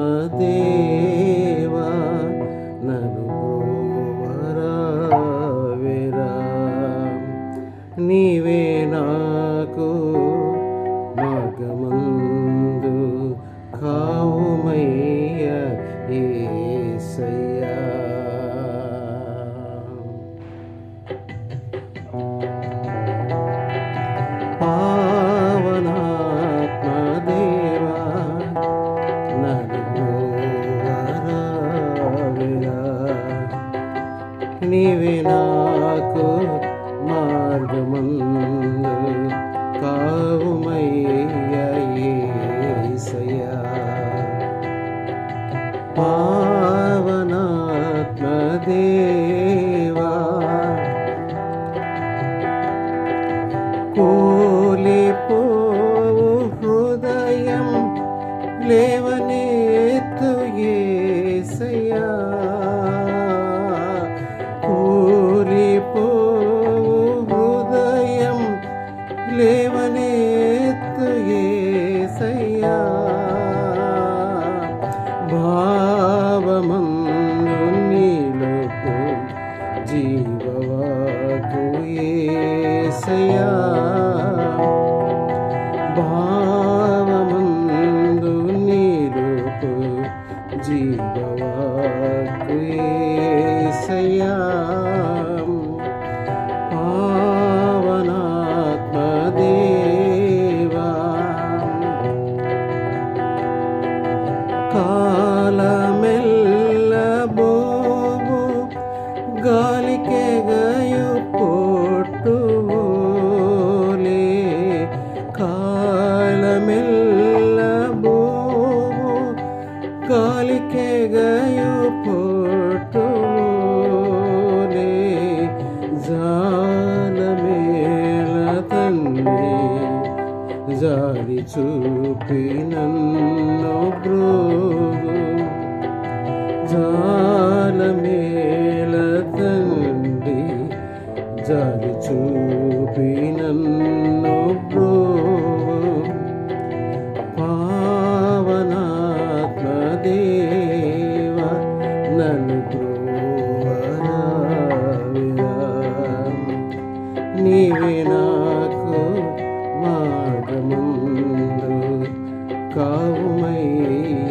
పరమదేవా నను వరావేరా నీవే నాకు మార్గమందు కావుమయ్య ఏసయ్యా. నీవే నాకు మార్గమందు కావుమయ్యా పావనాత్మదేవా కూలిపోవు హృదయం లేవనెత్తు యేసయ్యా లేవనెత్తు యేసయ్యా భావమందు నీలోపు జీవవాకు యేసయ్యా భావమందు నీలోపు జీవవాకు యేసయ్యా జారి చూపినో నన్ను జాల మేల తండి జారి చూపినో నన్ను పవనాత్మ పావనాత్మ దేవ నన్ను నీవే నాకు మార్గముందు కావుమయ్యా